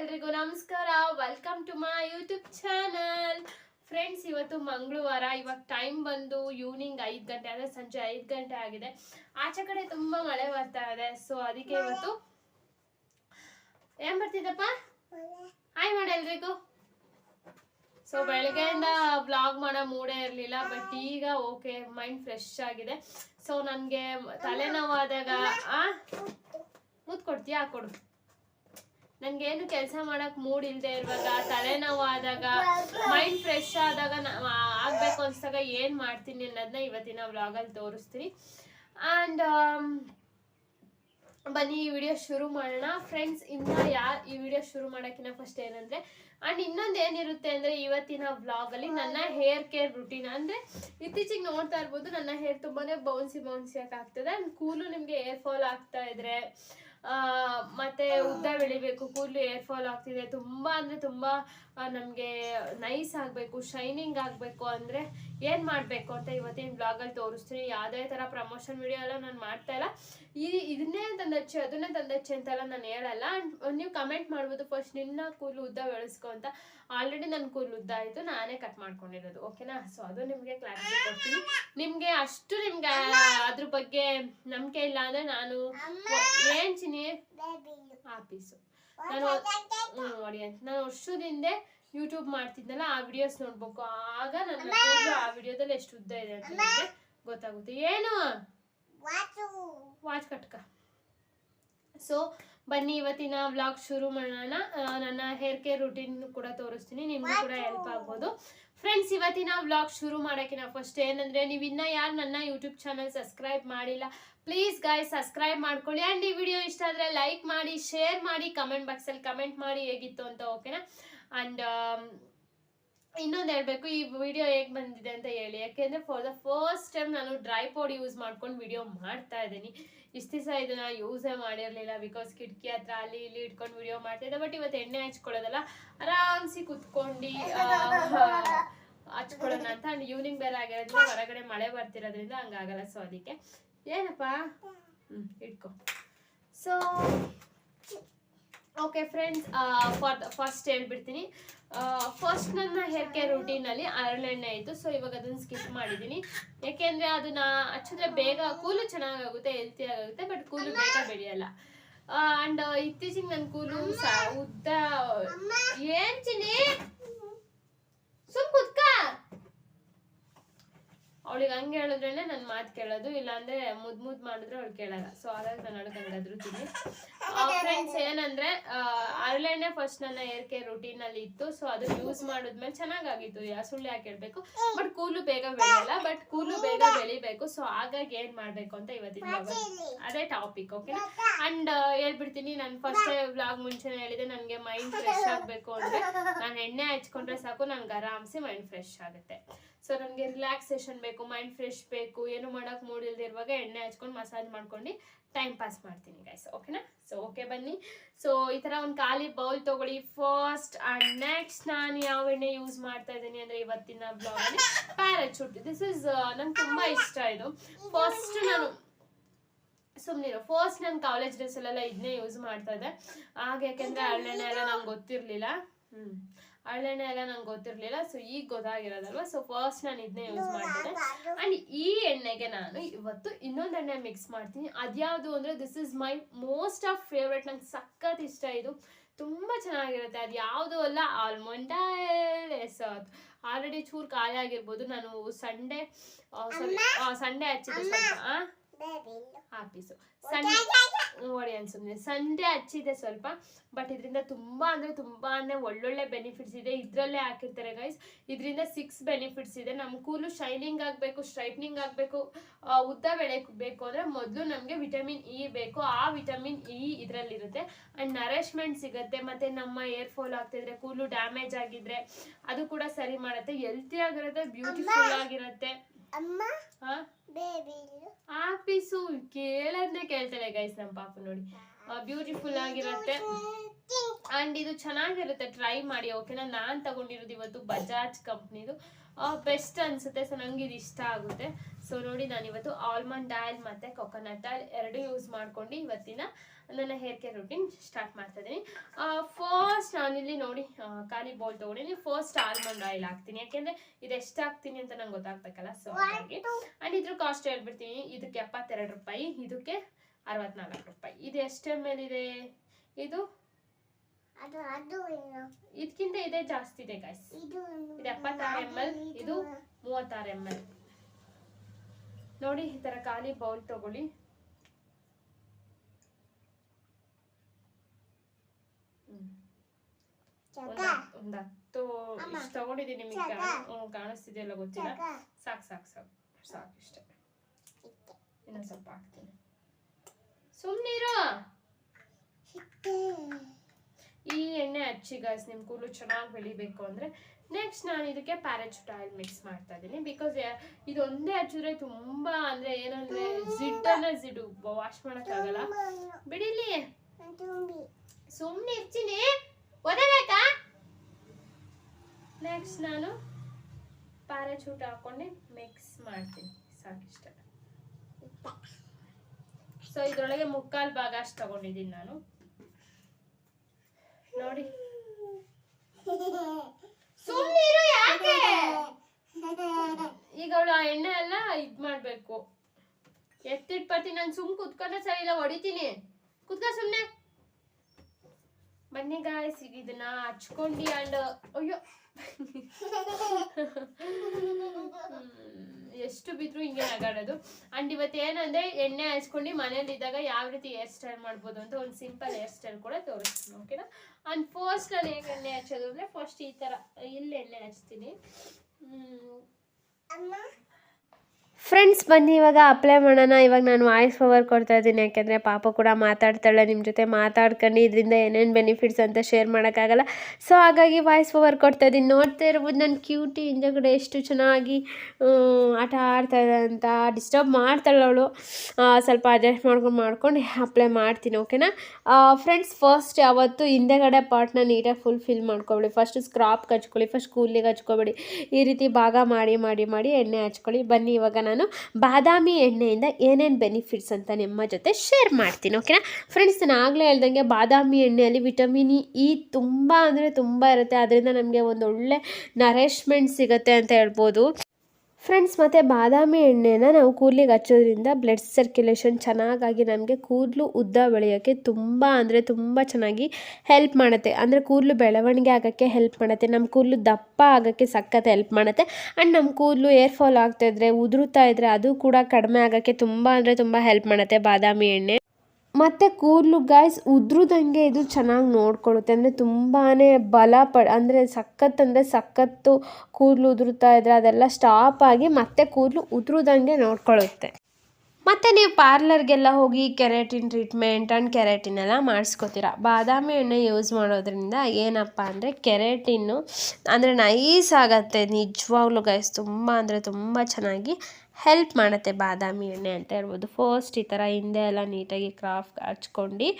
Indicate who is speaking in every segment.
Speaker 1: ಎಲ್ರಿಗೂ ನಮಸ್ಕಾರ. Welcome to my YouTube channel friends ಇವತ್ತು ಮಂಗಳವಾರ. ಇವಾಗ ಟೈಮ್ ಬಂದು ಈವ್ನಿಂಗ್ ಐದು ಗಂಟೆ ಅಂದರೆ ಸಂಜೆ ಐದು ಗಂಟೆ ಆಗಿದೆ. ಆಚೆ ಕಡೆ ತುಂಬಾ ಮಳೆ ಬರ್ತಾ ಇದೆ. ಸೊ ಅದಕ್ಕೆ ಇವತ್ತು ಏನ್ ಬರ್ತಿದ್ದಪ್ಪ ಹಾಯ್ ಮಾಡಿ ಎಲ್ರಿಗೂ. ಸೊ ಬೆಳಗ್ಗೆಯಿಂದ ಬ್ಲಾಗ್ ಮಾಡೋ ಮೂಡೇ ಇರಲಿಲ್ಲ ಬಟ್ ಈಗ ಓಕೆ ಮೈಂಡ್ ಫ್ರೆಶ್ ಆಗಿದೆ. ಸೊ ನನಗೆ ತಲೆನೋವಾದಾಗ ಆ? ಮುತ್ ಕೊಡ್ತೀಯಾ ಕೊಡು. ನನ್ಗೇನು ಕೆಲಸ ಮಾಡಕ್ ಮೂಡ್ ಇಲ್ದೆ ಇರುವಾಗ, ತಲೆನೋವಾದಾಗ ಮೈಂಡ್ ಫ್ರೆಶ್ ಆದಾಗ ಆಗ್ಬೇಕು ಅನ್ಸ್ದಾಗ ಏನ್ ಮಾಡ್ತೀನಿ ಅನ್ನೋದನ್ನ ಇವತ್ತಿನ ವ್ಲಾಗಲ್ಲಿ ತೋರಿಸ್ತೀನಿ. ಆ್ಯಂಡ್ ಬನ್ನಿ, ಈ ವಿಡಿಯೋ ಶುರು ಮಾಡೋಣ. ಫ್ರೆಂಡ್ಸ್ ಇನ್ನ ಯಾ, ಈ ವಿಡಿಯೋ ಶುರು ಮಾಡೋಕ್ಕಿಂತ ಫಸ್ಟ್ ಏನಂದ್ರೆ ಅಂಡ್ ಇನ್ನೊಂದು ಏನಿರುತ್ತೆ ಅಂದ್ರೆ ಇವತ್ತಿನ ವ್ಲಾಗ್ ಅಲ್ಲಿ ನನ್ನ ಹೇರ್ ಕೇರ್ ರುಟೀನ್ ಅಂದ್ರೆ ಇತ್ತೀಚಿಗೆ ನೋಡ್ತಾ ಇರ್ಬೋದು, ನನ್ನ ಹೇರ್ ತುಂಬಾನೇ ಬೌನ್ಸಿ ಬೌನ್ಸಿ ಆಗ್ತದೆ. ಅಂಡ್ ಕೂಲು ನಿಮ್ಗೆ ಏರ್ ಫಾಲ್ ಆಗ್ತಾ ಇದ್ರೆ ಮತ್ತೆ ಉದ್ದ ಬೆಳಿಬೇಕು ಕೂದಲು ಏರ್ ಫಾಲ್ ಆಗ್ತಿದೆ. ತುಂಬಾ ಅಂದ್ರೆ ತುಂಬಾ ಆ, ನಮ್ಗೆ ನೈಸ್ ಆಗ್ಬೇಕು ಶೈನಿಂಗ್ ಆಗ್ಬೇಕು ಅಂದ್ರೆ ಏನ್ ಮಾಡ್ಬೇಕು ಅಂತ ಇವತ್ತಿನ ಬ್ಲಾಗ್ ಅಲ್ಲಿ ತೋರಿಸ್ತೀನಿ. ಯಾವ್ದೇ ತರ ಪ್ರಮೋಷನ್ ವಿಡಿಯೋ ಎಲ್ಲ ನಾನು ಮಾಡ್ತಾ ಇಲ್ಲ. ಈ ಇದನ್ನೇ ತಂದಚ್ಚಿ ಅದನ್ನೇ ತಂದಚ್ಚಿ ಅಂತೆಲ್ಲ ನಾನು ಹೇಳಲ್ಲ. ನೀವು ಕಮೆಂಟ್ ಮಾಡ್ಬೋದು. ಫಸ್ಟ್ ನಿನ್ನ ಕೂದಲು ಉದ್ದ ಬೆಳೆಸ್ಕೊ ಅಂತ. ಆಲ್ರೆಡಿ ನನ್ನ ಕೂದಲು ಉದ್ದ ಆಯ್ತು. ನಾನೇ ಕಟ್ ಮಾಡ್ಕೊಂಡಿರೋದು. ಓಕೆನಾ ಸೊ ಅದು ನಿಮ್ಗೆ ಕ್ಲಾರಿಟಿ ಕೊಡ್ತೀನಿ. ನಿಮ್ಗೆ ಅಷ್ಟು ನಿಮ್ಗೆ ಅದ್ರ ಬಗ್ಗೆ ನಂಬಿಕೆ ಇಲ್ಲ ಅಂದ್ರೆ ನಾನು ಏನ್ ಚಿನಿ ಆ ಪೀಸು ನಾನು ಹ್ಮ್ ಅಂತ ನಾನು ವರ್ಷದಿಂದ ಯೂಟ್ಯೂಬ್ ಮಾಡ್ತಿದ್ನಲ್ಲ ಆ ವಿಡಿಯೋಸ್ ನೋಡ್ಬೇಕು. ಆಗ ನನ್ನ ಕೂದಲು ಆ ವಿಡಿಯೋದಲ್ಲಿ ಎಷ್ಟು ಉದ್ದ ಇದೆ ಅಂತ ನಿಮಗೆ ಗೊತ್ತಾಗುತ್ತೆ. ಏನು? ವಾಚ್ ಕಟ್ಕ. ಸೊ ಬನ್ನಿ ಇವತ್ತಿನ ವ್ಲಾಗ್ ಶುರು ಮಾಡೋಣ. ನನ್ನ ಹೇರ್ ಕೇರ್ ರುಟೀನ್ ಕೂಡ ತೋರಿಸ್ತೀನಿ. ನಿಮ್ಗೂ ಕೂಡ ಹೆಲ್ಪ್ ಆಗ್ಬೋದು. ಫ್ರೆಂಡ್ಸ್ ಇವತ್ತಿನ ವ್ಲಾಗ್ ಶುರು ಮಾಡೋಕ್ಕಿಂತ ಫಸ್ಟ್ ಏನಂದ್ರೆ ನೀವು ಇನ್ನ ಯಾರು ನನ್ನ ಯೂಟ್ಯೂಬ್ ಚಾನಲ್ ಸಬ್ಸ್ಕ್ರೈಬ್ ಮಾಡಿಲ್ಲ ಪ್ಲೀಸ್ ಗಾಯ್ ಸಬ್ಸ್ಕ್ರೈಬ್ ಮಾಡ್ಕೊಳ್ಳಿ. ಆ್ಯಂಡ್ ಈ ವಿಡಿಯೋ ಇಷ್ಟ ಆದರೆ ಲೈಕ್ ಮಾಡಿ ಶೇರ್ ಮಾಡಿ ಕಮೆಂಟ್ ಬಾಕ್ಸಲ್ಲಿ ಕಮೆಂಟ್ ಮಾಡಿ ಹೇಗಿತ್ತು ಅಂತ ಓಕೆನಾ ಆ್ಯಂಡ್ ಇನ್ನೊಂದು ಹೇಳಬೇಕು, ಈ ವಿಡಿಯೋ ಹೇಗೆ ಬಂದಿದೆ ಅಂತ ಹೇಳಿ. ಯಾಕೆಂದರೆ ಫಾರ್ ದ ಫಸ್ಟ್ ಟೈಮ್ ನಾನು ಡ್ರೈ ಪೌಡ್ ಯೂಸ್ ಮಾಡ್ಕೊಂಡು ವಿಡಿಯೋ ಮಾಡ್ತಾ ಇದ್ದೀನಿ. ಇಷ್ಟು ದಿವಸ ಇದನ್ನ ಯೂಸೇ ಮಾಡಿರಲಿಲ್ಲ ಬಿಕಾಸ್ ಕಿಟಕಿ ಹತ್ರ ಅಲ್ಲಿ ಇಲ್ಲಿ ಇಟ್ಕೊಂಡು ವಿಡಿಯೋ ಮಾಡ್ತಿದ್ದೆ ಬಟ್ ಇವತ್ತು ಎಣ್ಣೆ ಹಚ್ಕೊಳ್ಳೋದಲ್ಲ, ಆರಾಮ್ಸಿ ಕುತ್ಕೊಂಡು ಹಚ್ಕೊಳ್ಳೋಣ ಅಂತ. ಅಂಡ್ ಈವ್ನಿಂಗ್ ಬೇರೆ ಆಗಿರೋದ್ರಿಂದ ಹೊರಗಡೆ ಮಳೆ ಬರ್ತಿರೋದ್ರಿಂದ ಹಂಗಾಗಲ್ಲ. ಸೊ ಅದಕ್ಕೆ ಏನಪ್ಪ? ಹ್ಞೂ ಇಟ್ಕೊ. So okay friends for first ಹೇಳ್ಬಿಡ್ತೀನಿ. ಫಸ್ಟ್ ನನ್ನ ಹೇರ್ ಕೇರ್ ರುಟೀನಲ್ಲಿ ಹರಳೆಣ್ಣೆ ಆಯಿತು ಸೊ ಇವಾಗ ಅದನ್ನ ಸ್ಕಿಪ್ ಮಾಡಿದ್ದೀನಿ. ಯಾಕೆಂದರೆ ಅದನ್ನ ಹಚ್ಚಿದ್ರೆ ಬೇಗ ಕೂಲು ಚೆನ್ನಾಗಾಗುತ್ತೆ ಹೆಲ್ತಿ ಆಗುತ್ತೆ ಬಟ್ ಕೂಲು ಬೇಗ ಬೆಳೆಯಲ್ಲ. ಆ್ಯಂಡ್ ಇತ್ತೀಚಿಗೆ ನನ್ನ ಕೂಲು ಉದ್ದ, ಏನ್ ಚಿನಿ ಸುಮ್ ಕುತ್ಕ. ಅವಳಿಗೆ ಹಂಗೆ ಹೇಳಿದ್ರೇನೆ ನನ್ನ ಮಾತು ಕೇಳೋದು, ಇಲ್ಲಾಂದ್ರೆ ಮುದ್ ಮುದ್ ಮಾಡಿದ್ರೆ ಅವಳು ಕೇಳಲ್ಲ. ಸೊ ಹಾಗಾಗಿ ನಾನು ಅವಳಿಗೆ ತಿನ್ನಿ. ಫ್ರೆಂಡ್ಸ್ ಏನಂದ್ರೆ ಅರಳೆಣ್ಣೆ ಫಸ್ಟ್ ನನ್ನ ಏರ್ ಕೇರ್ ರುಟೀನ್ ಅಲ್ಲಿ ಇತ್ತು ಸೊ ಅದು ಯೂಸ್ ಮಾಡಿದ್ಮೇಲೆ ಚೆನ್ನಾಗಾಗಿತ್ತು. ಯಾ ಸುಳ್ಳು ಯಾಕೆ ಹೇಳ್ಬೇಕು? ಬಟ್ ಕೂಲು ಬೇಗ ಬೆಳೆಯಲ್ಲ ಬಟ್ ಕೂಲು ಬೇಗ ಬೆಳಿಬೇಕು ಸೊ ಹಾಗಾಗಿ ಏನ್ ಮಾಡ್ಬೇಕು ಅಂತ ಇವತ್ತಿನ ಅದೇ ಟಾಪಿಕ್ ಓಕೆ ಅಂಡ್ ಹೇಳ್ಬಿಡ್ತೀನಿ ನಾನು ಫಸ್ಟ್ ವ್ಲಾಗ್ ಮುಂಚೆನೆ ಹೇಳಿದೆ ನನಗೆ ಮೈಂಡ್ ಫ್ರೆಶ್ ಆಗಬೇಕು ಅಂದ್ರೆ. ನಾನು ಎಣ್ಣೆ ಹಚ್ಕೊಂಡ್ರೆ ಸಾಕು ನನ್ಗೆ ಆರಾಮ್ಸಿ ಮೈಂಡ್ ಫ್ರೆಶ್ ಆಗುತ್ತೆ. ಸೊ ನನಗೆ ರಿಲ್ಯಾಕ್ಸೇಷನ್ ಬೇಕು ಮೈಂಡ್ ಫ್ರೆಶ್ ಬೇಕು ಏನು ಮಾಡಕ್ ಮೂಡಿಲ್ದಿರುವಾಗ ಎಣ್ಣೆ ಹಚ್ಕೊಂಡು ಮಸಾಜ್ ಮಾಡ್ಕೊಂಡು ಟೈಮ್ ಪಾಸ್ ಮಾಡ್ತೀನಿ ಗೈಸ್ ಓಕೆನಾ ಸೊ ಓಕೆ ಬನ್ನಿ. ಸೊ ಈ ತರ ಒಂದು ಖಾಲಿ ಬೌಲ್ ತಗೊಳ್ಳಿ. ಫಸ್ಟ್ ಅಂಡ್ ನೆಕ್ಸ್ಟ್ ನಾನು ಯಾವ ಎಣ್ಣೆ ಯೂಸ್ ಮಾಡ್ತಾ ಇದ್ದೀನಿ ಅಂದ್ರೆ ಇವತ್ತಿನ ಬ್ಲಾಗ್ ಅಲ್ಲಿ ಪ್ಯಾರಾಚೂಟ್ ದಿಸ್ ಇಸ್ ನಂಗೆ ತುಂಬಾ ಇಷ್ಟ ಇದು. ಫಸ್ಟ್ ನಾನು ಸುಮ್ಮನಿರೋ ಫಸ್ಟ್ ನಾನು ಕಾಲೇಜ್ ಡ್ರೆಸ್ಸಲ್ಲೆಲ್ಲ ಇದನ್ನೇ ಯೂಸ್ ಮಾಡ್ತಾ ಇದ್ದೆ. ಆಗ ಯಾಕೆಂದ್ರೆ ಹಳ್ಳೆಣ್ಣೆ ಎಲ್ಲ ನಂಗೆ ಗೊತ್ತಿರಲಿಲ್ಲ. ಹ್ಮ್. ಹಳ್ಳೆಣ್ಣೆ ಎಲ್ಲ ನಂಗೆ ಗೊತ್ತಿರಲಿಲ್ಲ. ಸೊ ಈಗ ಗೊತ್ತಾಗಿರೋದಲ್ವಾ? ಸೊ ಫಸ್ಟ್ ನಾನು ಇದನ್ನೇ ಯೂಸ್ ಮಾಡ್ತೀನಿ. ಅಂಡ್ ಈ ಎಣ್ಣೆಗೆ ನಾನು ಇವತ್ತು ಇನ್ನೊಂದು ಎಣ್ಣೆ ಮಿಕ್ಸ್ ಮಾಡ್ತೀನಿ. ಅದ್ಯಾವುದು ಅಂದರೆ this is my most of favourite ನಂಗೆ ಸಖತ್ ಇಷ್ಟ ಇದು. ತುಂಬಾ ಚೆನ್ನಾಗಿರುತ್ತೆ. ಅದು ಯಾವುದು ಅಲ್ಲ ಆಲ್ಮಂಡ್ ಎಸ್ ಆಲ್ರೆಡಿ ಚೂರು ಖಾಲಿ ಆಗಿರ್ಬೋದು. ನಾನು ಸಂಡೇ ಸಂಡೇ ಹಚ್ಚಿದ್ದೆ ಸ್ವಲ್ಪ ಆ? ಆ ಪೀಸು ಸಂಡೇ ನೋಡಿ ಅನ್ಸುತ್ತೆ. ಸಂಡೆ ಹಚ್ಚಿದೆ ಸ್ವಲ್ಪ ಬಟ್ ಇದರಿಂದ ತುಂಬಾ ಅಂದ್ರೆ ತುಂಬಾನೇ ಒಳ್ಳೊಳ್ಳೆ ಬೆನಿಫಿಟ್ಸ್ ಇದೆ. ಇದ್ರಲ್ಲೇ ಹಾಕಿರ್ತಾರೆ ಗೈಸ್ ಇದರಿಂದ ಸಿಕ್ಸ್ ಬೆನಿಫಿಟ್ಸ್ ಇದೆ. ನಮ್ಮ ಕೂಲು ಶೈನಿಂಗ್ ಆಗಬೇಕು ಸ್ಟ್ರೈಟ್ನಿಂಗ್ ಆಗಬೇಕು ಉದ್ದ ಬೆಳೆಬೇಕು ಅಂದ್ರೆ ಮೊದಲು ನಮಗೆ ವಿಟಮಿನ್ ಇ ಬೇಕು. ಆ ವಿಟಮಿನ್ ಇ ಇದರಲ್ಲಿರುತ್ತೆ. ಅಂಡ್ ನರಿಶ್ಮೆಂಟ್ ಸಿಗುತ್ತೆ. ಮತ್ತೆ ನಮ್ಮ ಏರ್ ಫಾಲ್ ಆಗ್ತಿದ್ರೆ ಕೂಲು ಡ್ಯಾಮೇಜ್ ಆಗಿದ್ರೆ ಅದು ಕೂಡ ಸರಿ ಮಾಡುತ್ತೆ. ಹೆಲ್ತಿ ಆಗಿರುತ್ತೆ ಬ್ಯೂಟಿಫುಲ್ ಆಗಿರುತ್ತೆ.
Speaker 2: ಅಮ್ಮ!
Speaker 1: ಹಾ ಕೇಳದ್ನೆ ಕೇಳ್ತಾಳೆ ಗೈಸ್ ನಮ್ಮ ಪಾಪ ನೋಡಿ. ಬ್ಯೂಟಿಫುಲ್ ಆಗಿರುತ್ತೆ. ಅಂಡ್ ಇದು ಚೆನ್ನಾಗಿರುತ್ತೆ. ಟ್ರೈ ಮಾಡಿ ಓಕೆನಾ ನಾನ್ ತಗೊಂಡಿರೋದು ಇವತ್ತು ಬಜಾಜ್ ಕಂಪ್ನಿದು ಬೆಸ್ಟ್ ಅನ್ಸುತ್ತೆ ಸೊ ನಂಗೆ ಇದು ಇಷ್ಟ ಆಗುತ್ತೆ. ಸೊ ನೋಡಿ ನಾನು ಇವತ್ತು ಆಲ್ಮಂಡ್ ಆಯಿಲ್ ಮತ್ತೆ ಕೊಕೊನಟ್ ಆಯಿಲ್ ಎರಡು ಯೂಸ್ ಮಾಡ್ಕೊಂಡು ಇವತ್ತಿನ ನನ್ನ ಹೇರ್ ಕೇರ್ ರುಟೀನ್ ಸ್ಟಾರ್ಟ್ ಮಾಡ್ತಾ ಇದ್ದೀನಿ
Speaker 3: ಫಸ್ಟ್ ನಾನಿಲ್ಲಿ ನೋಡಿ ಖಾಲಿ ಬೌಲ್ ತೊಗೊಂಡಿದ್ದೀನಿ. ಫಸ್ಟ್ ಆಲ್ಮಂಡ್ ಆಯಿಲ್ ಹಾಕ್ತೀನಿ. ಯಾಕೆಂದ್ರೆ ಇದು ಎಷ್ಟು ಹಾಕ್ತೀನಿ ಅಂತ ನಂಗೆ ಗೊತ್ತಾಗ್ಬೇಕಲ್ಲ ಸೊ ಹಾಗಾಗಿ ಆ್ಯಂಡ್ ಇದ್ರ ಕಾಸ್ಟ್ ಹೇಳ್ಬಿಡ್ತೀನಿ. ಇದಕ್ಕೆ ಎಪ್ಪತ್ತೆರಡು ರೂಪಾಯಿ ಇದಕ್ಕೆ ಅರವತ್ನಾಲ್ಕು ರೂಪಾಯಿ. ಇದು ಎಷ್ಟು ಎಂ ಎಲ್ ಇದೆ? ಇದು? ಇದಕ್ಕಿಂತ ಇದೇ ಜಾಸ್ತಿ ಇದೆ ಗಾಯ್ಸ್
Speaker 4: ಇದು
Speaker 3: ಇದು ಎಪ್ಪತ್ತಾರು ಎಂ ಎಲ್ ಇದು ಮೂವತ್ತಾರು ಎಂ ಎಲ್ ನೋಡಿ ಈ ತರ ಖಾಲಿ ಬೌಲ್ ತಗೊಳ್ಳಿ. ಒಂದ್ ಹತ್ತು ಇಷ್ಟು ತಗೊಂಡಿದ್ದೀನಿ ನಿಮಗೆ ಕಾಣ- ಕಾಣಿಸ್ತಿದೆಯಲ್ಲ ಗೊತ್ತಿಲ್ಲ? ಸಾಕು ಸಾಕು ಸಾಕು ಸಾಕು ಇಷ್ಟೇ. ಇನ್ನೊಂದು ಸ್ವಲ್ಪ ಹಾಕ್ತೀನಿ. ಸುಮ್ಮನಿರು ಈ ಎಣ್ಣೆ ಹಚ್ಚಿ ಗಾಯ್ಸ್ ನಿಮ್ಮ ಕೂದಲು ಚೆನ್ನಾಗಿ ಬೆಳಿಬೇಕು ಅಂದರೆ ನೆಕ್ಸ್ಟ್ ನಾನು ಇದಕ್ಕೆ ಪ್ಯಾರಾಚೂಟ್ ಆಯಿಲ್ ಮಿಕ್ಸ್ ಮಾಡ್ತಾ ಇದ್ದೀನಿ ಬಿಕಾಸ್ ಇದು ಒಂದೇ ಹಚ್ಚಿದ್ರೆ ತುಂಬ ಅಂದರೆ ಏನಂದರೆ ಜಿಡ್ಡನ್ನ ಜಿಡ್ಡು ವಾಶ್ ಮಾಡೋಕ್ಕಾಗಲ್ಲ. ಬಿಡಿಲಿ ಸುಮ್ಮನೆ ಇರ್ತೀನಿ. ಓದಬೇಕಾ ನೆಕ್ಸ್ಟ್ ನಾನು ಪ್ಯಾರಾಚೂಟ್ ಹಾಕೊಂಡು ಮಿಕ್ಸ್ ಮಾಡ್ತೀನಿ. ಸಾಕಿಷ್ಟ. ಸೊ ಇದರೊಳಗೆ ಮುಕ್ಕಾಲು ಭಾಗ ಅಷ್ಟು ತಗೊಂಡಿದ್ದೀನಿ ನಾನು. ನೋಡಿ. ಸುಮ್ಮನಿರು ಯಾಕೆ? ಈಗ ಅವಳು ಆ ಎಣ್ಣೆ ಎಲ್ಲ ಇದ್ ಮಾಡ್ಬೇಕು. ಎತ್ತಿಟ್ ಬರ್ತೀನಿ ನಾನು ಸುಮ್ ಕುತ್ಕೊಂಡ್ರೆ ಸರಿ ಇಲ್ಲ ಹೊಡಿತೀನಿ. ಕುತ್ಕ ಸುಮ್ನೆ. ಬನ್ನಿ ಗಾಯ್ಸ್ ಈಗ ಇದನ್ನ ಹಚ್ಕೊಂಡು ಅಂಡ್ ಅಯ್ಯೋ. ಎಷ್ಟು ಬಿದ್ರು ಹಿಂಗೆ ಆಗಾಡೋದು ಅಂಡ್ ಇವತ್ತು ಏನಂದ್ರೆ ಎಣ್ಣೆ ಹಚ್ಕೊಂಡು ಮನೇಲಿ ಇದ್ದಾಗ ಯಾವ ರೀತಿ ಹೇರ್ ಸ್ಟೈಲ್ ಮಾಡ್ಬೋದು ಅಂತ ಒಂದು ಸಿಂಪಲ್ ಹೇರ್ ಸ್ಟೈಲ್ ಕೂಡ ತೋರಿಸ್ತೀನಿ ಓಕೆನಾ ಅಂಡ್ ಫಸ್ಟ್ ನಾನು ಹೇಗೆ ಎಣ್ಣೆ ಹಚ್ಚೋದು ಅಂದ್ರೆ ಫಸ್ಟ್ ಈ ತರ, ಇಲ್ಲಿ ಎಣ್ಣೆ ಹಚ್ತೀನಿ.
Speaker 1: ಫ್ರೆಂಡ್ಸ್ ಬನ್ನಿ, ಇವಾಗ ಅಪ್ಲೈ ಮಾಡೋಣ. ಇವಾಗ ನಾನು ವಾಯ್ಸ್ ಓವರ್ ಕೊಡ್ತಾ ಇದ್ದೀನಿ. ಯಾಕೆಂದರೆ ಪಾಪ ಕೂಡ ಮಾತಾಡ್ತಾಳೆ ನಿಮ್ಮ ಜೊತೆ. ಮಾತಾಡ್ಕೊಂಡು ಇದರಿಂದ ಏನೇನು ಬೆನಿಫಿಟ್ಸ್ ಅಂತ ಶೇರ್ ಮಾಡೋಕ್ಕಾಗಲ್ಲ. ಸೊ ಹಾಗಾಗಿ ವಾಯ್ಸ್ ಓವರ್ ಕೊಡ್ತಾ ಇದ್ದೀನಿ. ನೋಡ್ತಾ ಇರ್ಬೋದು ನನ್ನ ಕ್ಯೂಟಿ ಹಿಂದೆಗಡೆ ಎಷ್ಟು ಚೆನ್ನಾಗಿ ಆಟ ಆಡ್ತಾ ಇದೆ ಅಂತ. ಡಿಸ್ಟರ್ಬ್ ಮಾಡ್ತಾಳೆ ಅವಳು. ಸ್ವಲ್ಪ ಅಡ್ಜಸ್ಟ್ ಮಾಡ್ಕೊಂಡು ಮಾಡ್ಕೊಂಡು ಅಪ್ಲೈ ಮಾಡ್ತೀನಿ ಓಕೆನಾ ಫ್ರೆಂಡ್ಸ್ ಫಸ್ಟ್ ಯಾವತ್ತು ಹಿಂದೆಗಡೆ ಪಾರ್ಟ್ನ ನೀಟಾಗಿ ಫುಲ್ ಫಿಲ್ ಮಾಡ್ಕೊಬೇಡಿ. ಫಸ್ಟ್ ಸ್ಕ್ರಾಪ್ ಹಚ್ಕೊಳ್ಳಿ ಫಸ್ಟ್ ಕೂಲಿಗೆ ಹಚ್ಕೊಬೇಡಿ ಈ ರೀತಿ ಭಾಗ ಮಾಡಿ ಮಾಡಿ ಮಾಡಿ ಎಣ್ಣೆ ಹಚ್ಕೊಳ್ಳಿ. ಬನ್ನಿ, ಇವಾಗ ನಾನು ಬಾದಾಮಿ ಎಣ್ಣೆಯಿಂದ ಏನೇನು ಬೆನಿಫಿಟ್ಸ್ ಅಂತ ನಿಮ್ಮ ಜೊತೆ ಶೇರ್ ಮಾಡ್ತೀನಿ ಓಕೆನಾ ಫ್ರೆಂಡ್ಸ್ ನಾನು ಆಗಲೇ ಹೇಳ್ದಂಗೆ ಬಾದಾಮಿ ಎಣ್ಣೆಯಲ್ಲಿ ವಿಟಮಿನ್ ಇ ತುಂಬ ಅಂದರೆ ತುಂಬ ಇರುತ್ತೆ. ಅದರಿಂದ ನಮಗೆ ಒಂದು ಒಳ್ಳೆ ನರಿಶ್ಮೆಂಟ್ ಸಿಗುತ್ತೆ ಅಂತ ಹೇಳ್ಬೋದು. ಫ್ರೆಂಡ್ಸ್ ಮತ್ತು ಬಾದಾಮಿ ಎಣ್ಣೆನ ನಾವು ಕೂದಲಿಗೆ ಹಚ್ಚೋದ್ರಿಂದ ಬ್ಲಡ್ ಸರ್ಕ್ಯುಲೇಷನ್ ಚೆನ್ನಾಗಾಗಿ ನಮಗೆ ಕೂದಲು ಉದ್ದ ಬೆಳೆಯೋಕ್ಕೆ ತುಂಬ ಅಂದರೆ ತುಂಬ ಚೆನ್ನಾಗಿ ಹೆಲ್ಪ್ ಮಾಡುತ್ತೆ. ಅಂದರೆ ಕೂದಲು ಬೆಳವಣಿಗೆ ಆಗೋಕ್ಕೆ ಹೆಲ್ಪ್ ಮಾಡುತ್ತೆ. ನಮ್ಮ ಕೂದಲು ದಪ್ಪ ಆಗೋಕ್ಕೆ ಸಖತ್ ಹೆಲ್ಪ್ ಮಾಡುತ್ತೆ. ಆ್ಯಂಡ್ ನಮ್ಮ ಕೂದಲು ಏರ್ ಫಾಲ್ ಆಗ್ತಾಯಿದ್ರೆ ಉದುರುತ್ತಾ ಇದ್ದರೆ ಅದು ಕೂಡ ಕಡಿಮೆ ಆಗೋಕ್ಕೆ ತುಂಬ ಅಂದರೆ ತುಂಬ ಹೆಲ್ಪ್ ಮಾಡುತ್ತೆ ಬಾದಾಮಿ ಎಣ್ಣೆ. ಮತ್ತು ಕೂದಲು ಗಾಯ್ಸ್ ಉದುರದಂಗೆ ಇದು ಚೆನ್ನಾಗಿ ನೋಡ್ಕೊಳ್ಳುತ್ತೆ. ಅಂದರೆ ತುಂಬಾ ಬಲ ಪಡ, ಅಂದರೆ ಸಖತ್ ಅಂದರೆ ಸಖತ್ತು ಕೂದಲು ಉದುರುತ್ತಾ ಇದ್ರೆ ಅದೆಲ್ಲ ಸ್ಟಾಪ್ ಆಗಿ ಮತ್ತೆ ಕೂದಲು ಉದುರದಂಗೆ ನೋಡ್ಕೊಳ್ಳುತ್ತೆ. ಮತ್ತು ನೀವು ಪಾರ್ಲರ್ಗೆಲ್ಲ ಹೋಗಿ ಕೆರೆಟಿನ್ ಟ್ರೀಟ್ಮೆಂಟ್ ಆ್ಯಂಡ್ ಕೆರೆಟಿನ್ ಎಲ್ಲ ಮಾಡಿಸ್ಕೋತೀರ? ಬಾದಾಮಿ ಎಣ್ಣೆ ಯೂಸ್ ಮಾಡೋದ್ರಿಂದ ಏನಪ್ಪ ಅಂದರೆ ಕೆರೆಟಿನ್ನು ಅಂದರೆ ನೈಸ್ ಆಗತ್ತೆ ನಿಜವಾಗ್ಲೂ ಗೈಸ್ ತುಂಬ ಅಂದರೆ ತುಂಬ ಚೆನ್ನಾಗಿ ಹೆಲ್ಪ್ ಮಾಡುತ್ತೆ ಬಾದಾಮಿ ಎಣ್ಣೆ ಅಂತ ಹೇಳ್ಬೋದು. ಫಸ್ಟ್ ಈ ಥರ ಹಿಂದೆ ಎಲ್ಲ ನೀಟಾಗಿ ಕ್ರಾಫ್ಟ್ ಹಚ್ಕೊಂಡು,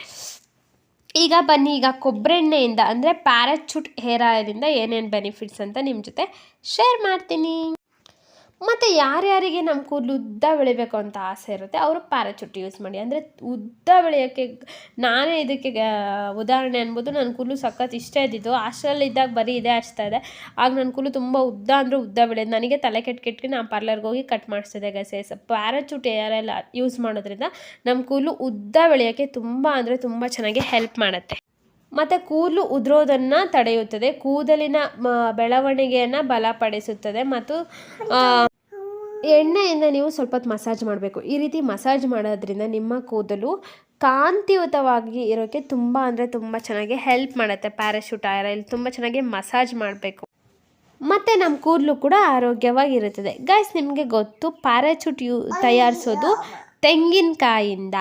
Speaker 1: ಈಗ ಬನ್ನಿ, ಈಗ ಕೊಬ್ಬರೆಣ್ಣೆಯಿಂದ ಅಂದರೆ ಪ್ಯಾರಚೂಟ್ ಹೇರ್ ಆಯಿಲಿಂದ ಏನೇನು ಬೆನಿಫಿಟ್ಸ್ ಅಂತ ನಿಮ್ಮ ಜೊತೆ ಶೇರ್ ಮಾಡ್ತೀನಿ. ಮತ್ತು ಯಾರ್ಯಾರಿಗೆ ನಮ್ಮ ಕೂದಲು ಉದ್ದ ಬೆಳಿಬೇಕು ಅಂತ ಆಸೆ ಇರುತ್ತೆ ಅವರು ಪ್ಯಾರಾಚೂಟ್ ಯೂಸ್ ಮಾಡಿ. ಅಂದರೆ ಉದ್ದ ಬೆಳೆಯೋಕ್ಕೆ ನಾನೇ ಇದಕ್ಕೆ ಉದಾಹರಣೆ ಅನ್ಬೋದು. ನನ್ನ ಕೂದಲು ಸಖತ್ ಇಷ್ಟ ಇದ್ದಿದ್ದು. ಇದ್ದಾಗ ಬರೀ ಇದೇ ಹಚ್ತಾ ಇದೆ ಆಗ ನನ್ನ ಕೂದಲು ತುಂಬ ಉದ್ದ ಅಂದರೆ ಉದ್ದ ಬೆಳೆಯೋದು. ನನಗೆ ತಲೆ ಕೆಟ್ಟ ಕೆಟ್ಟಿಗೆ ನಾನು ಪಾರ್ಲರ್ಗೆ ಹೋಗಿ ಕಟ್ ಮಾಡಿಸ್ತಿದ್ದೆ ಗಸೆಸ್ ಪ್ಯಾರಾಚೂಟ್ ಏರೆಲ್ಲ ಯೂಸ್ ಮಾಡೋದ್ರಿಂದ ನಮ್ಮ ಕೂದಲು ಉದ್ದ ಬೆಳೆಯೋಕ್ಕೆ ತುಂಬ ಅಂದರೆ ತುಂಬ ಚೆನ್ನಾಗಿ ಹೆಲ್ಪ್ ಮಾಡುತ್ತೆ. ಮತ್ತು ಕೂದಲು ಉದುರೋದನ್ನು ತಡೆಯುತ್ತದೆ. ಕೂದಲಿನ ಬೆಳವಣಿಗೆಯನ್ನು ಬಲಪಡಿಸುತ್ತದೆ ಮತ್ತು ಎಣ್ಣೆಯಿಂದ ನೀವು ಸ್ವಲ್ಪ ಮಸಾಜ್ ಮಾಡಬೇಕು. ಈ ರೀತಿ ಮಸಾಜ್ ಮಾಡೋದ್ರಿಂದ ನಿಮ್ಮ ಕೂದಲು ಕಾಂತಿಯುತವಾಗಿ ಇರೋಕ್ಕೆ ತುಂಬ ಅಂದರೆ ತುಂಬ ಚೆನ್ನಾಗಿ ಹೆಲ್ಪ್ ಮಾಡುತ್ತೆ. ಪ್ಯಾರಾಶೂಟ್ ಆಯಿಲ್ ತುಂಬ ಚೆನ್ನಾಗಿ ಮಸಾಜ್ ಮಾಡಬೇಕು. ಮತ್ತು ನಮ್ಮ ಕೂದಲು ಕೂಡ ಆರೋಗ್ಯವಾಗಿರುತ್ತದೆ. ಗೈಸ್ ನಿಮಗೆ ಗೊತ್ತು ಪ್ಯಾರಾಚೂಟ್ ಯೂ ತಯಾರಿಸೋದು ತೆಂಗಿನಕಾಯಿಂದ.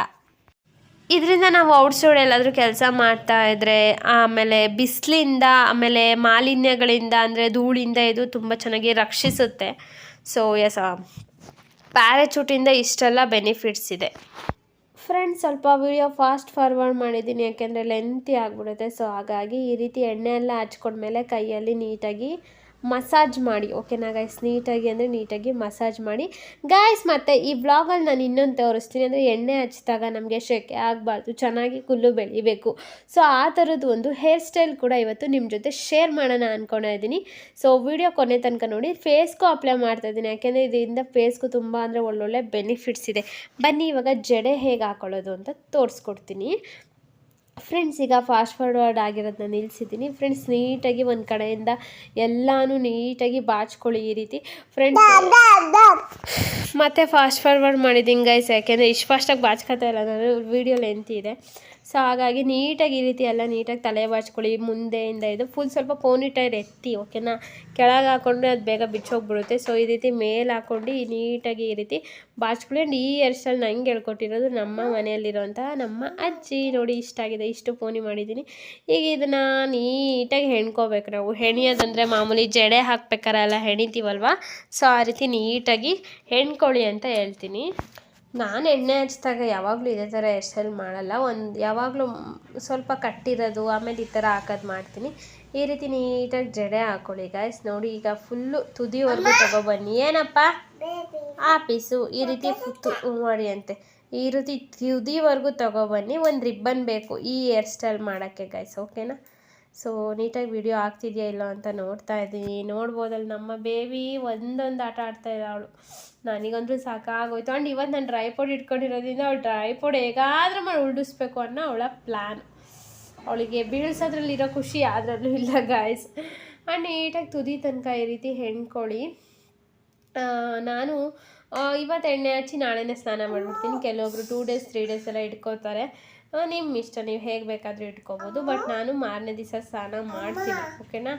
Speaker 1: ಇದರಿಂದ ನಾವು ಔಟ್ಸೈಡ್ ಎಲ್ಲಾದರೂ ಕೆಲಸ ಮಾಡ್ತಾ ಇದ್ದರೆ ಆಮೇಲೆ ಬಿಸಿಲಿಂದ, ಆಮೇಲೆ ಮಾಲಿನ್ಯಗಳಿಂದ, ಅಂದರೆ ಧೂಳಿಂದ ಇದು ತುಂಬ ಚೆನ್ನಾಗಿ ರಕ್ಷಿಸುತ್ತೆ. ಸೊ ಎಸ್ ಪ್ಯಾರಾಚೂಟಿಂದ ಇಷ್ಟೆಲ್ಲ ಬೆನಿಫಿಟ್ಸ್ ಇದೆ. ಫ್ರೆಂಡ್ಸ್ ಸ್ವಲ್ಪ ವಿಡಿಯೋ ಫಾಸ್ಟ್ ಫಾರ್ವರ್ಡ್ ಮಾಡಿದ್ದೀನಿ, ಯಾಕೆಂದರೆ ಲೆಂತಿ ಆಗಿಬಿಡುತ್ತೆ. ಸೊ ಹಾಗಾಗಿ ಈ ರೀತಿ ಎಣ್ಣೆ ಎಲ್ಲ ಹಚ್ಕೊಂಡ್ಮೇಲೆ ಕೈಯಲ್ಲಿ ನೀಟಾಗಿ ಮಸಾಜ್ ಮಾಡಿ ಓಕೆನಾ ಗಾಯ್ಸ್ ನೀಟಾಗಿ ಅಂದರೆ ನೀಟಾಗಿ ಮಸಾಜ್ ಮಾಡಿ. ಗಾಯ್ಸ್ ಮತ್ತು ಈ ವ್ಲಾಗಲ್ಲಿ ನಾನು ಇನ್ನೊಂದು ತೋರಿಸ್ತೀನಿ. ಅಂದರೆ ಎಣ್ಣೆ ಹಚ್ಚಿದಾಗ ನಮಗೆ ಶೆಕೆ ಆಗಬಾರ್ದು, ಚೆನ್ನಾಗಿ ಕುಲ್ಲು ಬೆಳಿಬೇಕು. ಸೊ ಆ ಥರದ್ದು ಒಂದು ಹೇರ್ ಸ್ಟೈಲ್ ಕೂಡ ಇವತ್ತು ನಿಮ್ಮ ಜೊತೆ ಶೇರ್ ಮಾಡೋಣ ಅಂದ್ಕೊಂಡಿದ್ದೀನಿ ಸೊ ವಿಡಿಯೋ ಕೊನೆ ತನಕ ನೋಡಿ ಫೇಸ್ಗೂ ಅಪ್ಲೈ ಮಾಡ್ತಾ ಇದ್ದೀನಿ. ಯಾಕೆಂದರೆ ಇದರಿಂದ ಫೇಸ್ಗೂ ತುಂಬ ಅಂದರೆ ಒಳ್ಳೊಳ್ಳೆ ಬೆನಿಫಿಟ್ಸ್ ಇದೆ. ಬನ್ನಿ, ಇವಾಗ ಜಡೆ ಹೇಗೆ ಹಾಕೊಳ್ಳೋದು ಅಂತ ತೋರಿಸ್ಕೊಡ್ತೀನಿ. ಫ್ರೆಂಡ್ಸ್ ಈಗ ಫಾಸ್ಟ್ ಫಾರ್ವರ್ಡ್ ಆಗಿರೋದನ್ನ ನಿಲ್ಲಿಸಿದ್ದೀನಿ ಫ್ರೆಂಡ್ಸ್ ನೀಟಾಗಿ ಒಂದು ಕಡೆಯಿಂದ ಎಲ್ಲನೂ ನೀಟಾಗಿ ಬಾಚ್ಕೊಳ್ಳಿ ಈ ರೀತಿ. ಫ್ರೆಂಡ್ಸ್ ಮತ್ತೆ ಫಾಸ್ಟ್ ಫಾರ್ವರ್ಡ್ ಮಾಡಿದ್ದೀನಿ ಗೈಸ್ ಯಾಕೆಂದರೆ ಇಷ್ಟು ಫಾಸ್ಟಾಗಿ ಬಾಚ್ಕೋತಾ ಇಲ್ಲ. ನಾನು ವೀಡಿಯೋ ಲೆಂತ್ ಇದೆ. ಸೊ ಹಾಗಾಗಿ ನೀಟಾಗಿ ಈ ರೀತಿ ಎಲ್ಲ ನೀಟಾಗಿ ತಲೆ ಬಾಚ್ಕೊಳ್ಳಿ, ಮುಂದೆಯಿಂದ ಇದು ಫುಲ್ ಸ್ವಲ್ಪ ಪೋನಿ ಟೈರ್ ಎತ್ತಿ ಓಕೆನಾ ಕೆಳಗೆ ಹಾಕೊಂಡ್ರೆ ಅದು ಬೇಗ ಬಿಚ್ಚೋಗ್ಬಿಡುತ್ತೆ. ಸೊ ಈ ರೀತಿ ಮೇಲೆ ಹಾಕ್ಕೊಂಡು ಈ ನೀಟಾಗಿ ಈ ರೀತಿ ಬಾಚ್ಕೊಳ್ಳಿ. ಆ್ಯಂಡ್ ಈ ಹೇರ್ ಸ್ಟೈಲ್ ನಂಗೆ ಹೇಳ್ಕೊಟ್ಟಿರೋದು ನಮ್ಮ ಮನೆಯಲ್ಲಿರುವಂತಹ ನಮ್ಮ ಅಜ್ಜಿ. ನೋಡಿ, ಇಷ್ಟ ಆಗಿದೆ, ಇಷ್ಟು ಪೋನಿ ಮಾಡಿದ್ದೀನಿ. ಈಗ ಇದನ್ನು ನೀಟಾಗಿ ಹೆಣ್ಕೋಬೇಕು ನಾವು. ಹೆಣಿಯೋದಂದರೆ ಮಾಮೂಲಿ ಜಡೆ ಹಾಕ್ಬೇಕಾರೆಲ್ಲ ಹೆಣಿತೀವಲ್ವ? ಸೊ ಆ ರೀತಿ ನೀಟಾಗಿ ಹೆಣ್ಕೊಳ್ಳಿ ಅಂತ ಹೇಳ್ತೀನಿ. ನಾನು ಎಣ್ಣೆ ಹಚ್ಚಿದಾಗ ಯಾವಾಗಲೂ ಇದೇ ಥರ ಹೇರ್ ಸ್ಟೈಲ್ ಮಾಡಲ್ಲ. ಒಂದು ಯಾವಾಗಲೂ ಸ್ವಲ್ಪ ಕಟ್ಟಿರೋದು ಆಮೇಲೆ ಈ ಥರ ಹಾಕೋದು ಮಾಡ್ತೀನಿ. ಈ ರೀತಿ ನೀಟಾಗಿ ಜಡೆ ಹಾಕೊಳ್ಳಿ ಗಾಯ್ಸ್ ನೋಡಿ ಈಗ ಫುಲ್ಲು ತುದಿವರೆಗೂ ತಗೊಬನ್ನಿ. ಏನಪ್ಪ? ಆ ಪೀಸು ಈ ರೀತಿ ಮಾಡಿ ಅಂತೆ. ಈ ರೀತಿ ತುದಿವರೆಗೂ ತಗೊಬನ್ನಿ. ಒಂದು ರಿಬ್ಬನ್ ಬೇಕು ಈ ಹೇರ್ ಸ್ಟೈಲ್ ಮಾಡೋಕ್ಕೆ ಗಾಯ್ಸ್ ಓಕೆನಾ ಸೊ ನೀಟಾಗಿ ವಿಡಿಯೋ ಆಗ್ತಿದೆಯಾ ಇಲ್ಲ ಅಂತ ನೋಡ್ತಾ ಇದ್ದೀನಿ. ನೋಡ್ಬೋದಲ್ಲಿ ನಮ್ಮ ಬೇಬಿ ಒಂದೊಂದು ಆಟ ಆಡ್ತಾ ಇದ್ದಾಳು ಅವಳು ನನಗಂತೂ ಸಾಕಾಗೋಯ್ತು. ಆ್ಯಂಡ್ ಇವತ್ತು ನಾನು ಡ್ರೈ ಪೌಡ್ ಇಟ್ಕೊಂಡಿರೋದ್ರಿಂದ ಅವಳು ಡ್ರೈ ಪೌಡ್ ಹೇಗಾದ್ರೂ ಮಾಡಿ ಉಲ್ಡಿಸ್ಬೇಕು ಅನ್ನೋ ಅವಳ ಪ್ಲ್ಯಾನ್ ಅವಳಿಗೆ ಬೀಳ್ಸೋದ್ರಲ್ಲಿರೋ ಖುಷಿ ಅದರಲ್ಲೂ ಇಲ್ಲ ಗಾಯ್ಸ್ ಆ್ಯಂಡ್ ನೀಟಾಗಿ ತುದಿ ತನಕ ಈ ರೀತಿ ಹೆಣ್ಕೊಳ್ಳಿ ನಾನು ಇವತ್ತು ಎಣ್ಣೆ ಹಚ್ಚಿ ನಾಳೆನೇ ಸ್ನಾನ ಮಾಡಿಬಿಡ್ತೀನಿ. ಕೆಲವೊಬ್ರು ಟೂ ಡೇಸ್ ತ್ರೀ ಡೇಸ್ ಎಲ್ಲ ಇಟ್ಕೋತಾರೆ. ನಿಮ್ಮ ಇಷ್ಟ, ನೀವು ಹೇಗೆ ಬೇಕಾದರೂ ಇಟ್ಕೋಬೋದು. ಬಟ್ ನಾನು ಮಾರನೇ ದಿವಸ ಸ್ನಾನ ಮಾಡ್ತೀನಿ ಓಕೆನಾ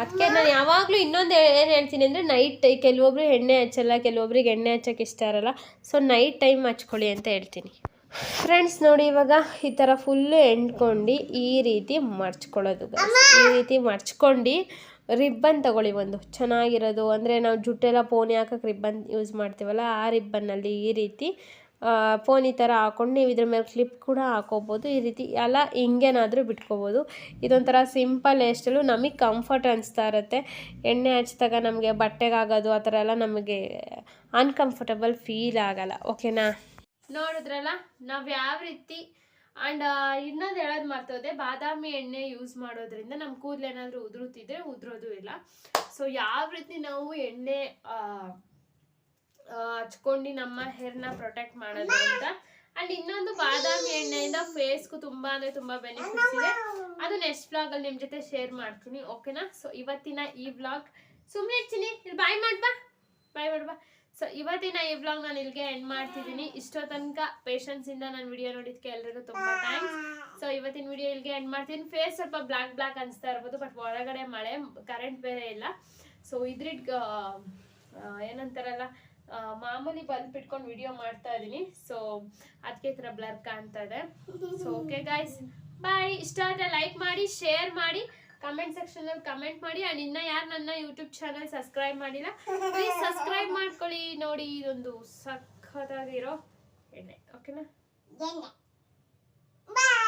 Speaker 1: ಅದಕ್ಕೆ ನಾನು ಯಾವಾಗಲೂ ಇನ್ನೊಂದು ಏನು ಹೇಳ್ತೀನಿ ಅಂದರೆ ನೈಟ್ ಕೆಲವೊಬ್ರು ಎಣ್ಣೆ ಹಚ್ಚಲ್ಲ ಕೆಲವೊಬ್ರಿಗೆ ಎಣ್ಣೆ ಹಚ್ಚೋಕ್ಕೆ ಇಷ್ಟ ಇರಲ್ಲ. ಸೊ ನೈಟ್ ಟೈಮ್ ಹಚ್ಕೊಳ್ಳಿ ಅಂತ ಹೇಳ್ತೀನಿ. ಫ್ರೆಂಡ್ಸ್ ನೋಡಿ ಇವಾಗ ಈ ಥರ ಫುಲ್ಲು ಎಂಡ್ಕೊಂಡು ಈ ರೀತಿ ಮರ್ಚ್ಕೊಳ್ಳೋದು. ಈ ರೀತಿ ಮರ್ಚ್ಕೊಂಡು ರಿಬ್ಬನ್ ತಗೊಳ್ಳಿ ಒಂದು. ಚೆನ್ನಾಗಿರೋದು. ಅಂದರೆ ನಾವು ಜುಟ್ಟೆಲ್ಲ ಪೋನಿ ಹಾಕಕ್ಕೆ ರಿಬ್ಬನ್ ಯೂಸ್ ಮಾಡ್ತೀವಲ್ಲ ಆ ರಿಬ್ಬನ್ನಲ್ಲಿ ಈ ರೀತಿ ಆ, ಈ ಥರ ಹಾಕ್ಕೊಂಡು ನೀವು ಇದ್ರ ಮೇಲೆ ಕ್ಲಿಪ್ ಕೂಡ ಹಾಕೋಬೋದು. ಈ ರೀತಿ ಎಲ್ಲ ಹಿಂಗೇನಾದರೂ ಬಿಟ್ಕೋಬೋದು. ಇದೊಂಥರ ಸಿಂಪಲ್ ಎಷ್ಟಲ್ಲೂ ನಮಗೆ ಕಂಫರ್ಟ್ ಅನಿಸ್ತಾ ಇರುತ್ತೆ. ಎಣ್ಣೆ ಹಚ್ಚಿದಾಗ ನಮಗೆ ಬಟ್ಟೆಗಾಗೋದು ಆ ಥರ ಎಲ್ಲ ನಮಗೆ ಅನ್ಕಂಫರ್ಟಬಲ್ ಫೀಲ್ ಆಗಲ್ಲ. ಓಕೆನಾ
Speaker 3: ನೋಡಿದ್ರಲ್ಲ ನಾವು ಯಾವ ರೀತಿ ಆ್ಯಂಡ್ ಇನ್ನೊಂದು ಹೇಳೋದು ಮರ್ತೋದೆ. ಬಾದಾಮಿ ಎಣ್ಣೆ ಯೂಸ್ ಮಾಡೋದ್ರಿಂದ ನಮ್ಮ ಕೂದಲು ಏನಾದರೂ ಉದುರುತ್ತಿದ್ರೆ ಉದುರೋದು ಇಲ್ಲ. ಸೊ ಯಾವ ರೀತಿ ನಾವು ಎಣ್ಣೆ ಹಚ್ಕೊಂಡು ನಮ್ಮ ಹೇರ್ನ ಪ್ರೊಟೆಕ್ಟ್ ಮಾಡೋದು ಅಂತ. ಅಂಡ್ ಇನ್ನೊಂದು ಬಾದಾಮಿ ಎಣ್ಣೆಯಿಂದ ಫೇಸ್ಗೂ ತುಂಬಾ ಅಂದ್ರೆ ತುಂಬಾ ಬೆನಿಫಿಟ್ಸ್ ಇದೆ. ಅದು ನೆಕ್ಸ್ಟ್ ವ್ಲಾಗ್ ಅಲ್ಲಿ ನಿಮ್ ಜೊತೆ ಶೇರ್ ಮಾಡ್ತೀನಿ ಓಕೆನಾ ಸೊ ಇವತ್ತಿನ ಈ ವ್ಲಾಗ್ ಸುಮ್ಮನೆ ಇರ್ತೀನಿ, ಇಲ್ಲಿ ಬಾಯ್ ಮಾಡ್ಬಾ ಬಾಯ್ ಮಾಡ್ಬಾ ಸೊ ಇವತ್ತಿನ ಈ ವ್ಲಾಗ್ ನಾನು ಇಲ್ಲಿಗೆ ಎಂಡ್ ಮಾಡ್ತಿದ್ದೀನಿ. ಇಷ್ಟೋ ತನಕ ಪೇಷನ್ಸ್ ಇಂದ ನಾನು ವಿಡಿಯೋ ನೋಡಿದ್ಕೆ ಎಲ್ರಿಗೂ ತುಂಬ ಥ್ಯಾಂಕ್ಸ್ ಸೊ ಇವತ್ತಿನ ವಿಡಿಯೋ ಇಲ್ಲಿಗೆ ಎಂಡ್ ಮಾಡ್ತೀನಿ. ಫೇಸ್ ಸ್ವಲ್ಪ ಬ್ಲಾಕ್ ಬ್ಲಾಕ್ ಅನಿಸ್ತಾ ಇರ್ಬೋದು ಬಟ್ ಒಳಗಡೆ ಮಳೆ ಕರೆಂಟ್ ಬೇರೆ ಇಲ್ಲ. ಸೊ ಇದ್ರಿಡ್ ಏನಂತಾರಲ್ಲ? ಮಾಮೂಲಿ ಬಂದ್ ಬಿಟ್ಕೊಂಡು ವಿಡಿಯೋ ಮಾಡ್ತಾ ಇದೀನಿ. ಸೊ ಅದಕ್ಕೆ ಈ ಥರ ಬ್ಲರ್ ಕಾಣ್ತಾ ಇದೆ. ಸೊ ಓಕೆ ಗಾಯ್ಸ್ ಬಾಯ್ ಇಷ್ಟ ಆದರೆ ಲೈಕ್ ಮಾಡಿ ಶೇರ್ ಮಾಡಿ. ಕಮೆಂಟ್ ಸೆಕ್ಷನ್ ಅಲ್ಲಿ ಕಮೆಂಟ್ ಮಾಡಿ. ಅಂಡ್ ಇನ್ನ ಯಾರು ನನ್ನ ಯೂಟ್ಯೂಬ್ ಚಾನಲ್ ಸಬ್ಸ್ಕ್ರೈಬ್ ಮಾಡಿಲ್ಲ ಪ್ಲೀಸ್ ಸಬ್ಸ್ಕ್ರೈಬ್ ಮಾಡ್ಕೊಳ್ಳಿ. ನೋಡಿ, ಇದೊಂದು ಸಖತ್ತಾಗಿರೋ ಎಣ್ಣೆ. ಓಕೆನಾ ಬಾಯ್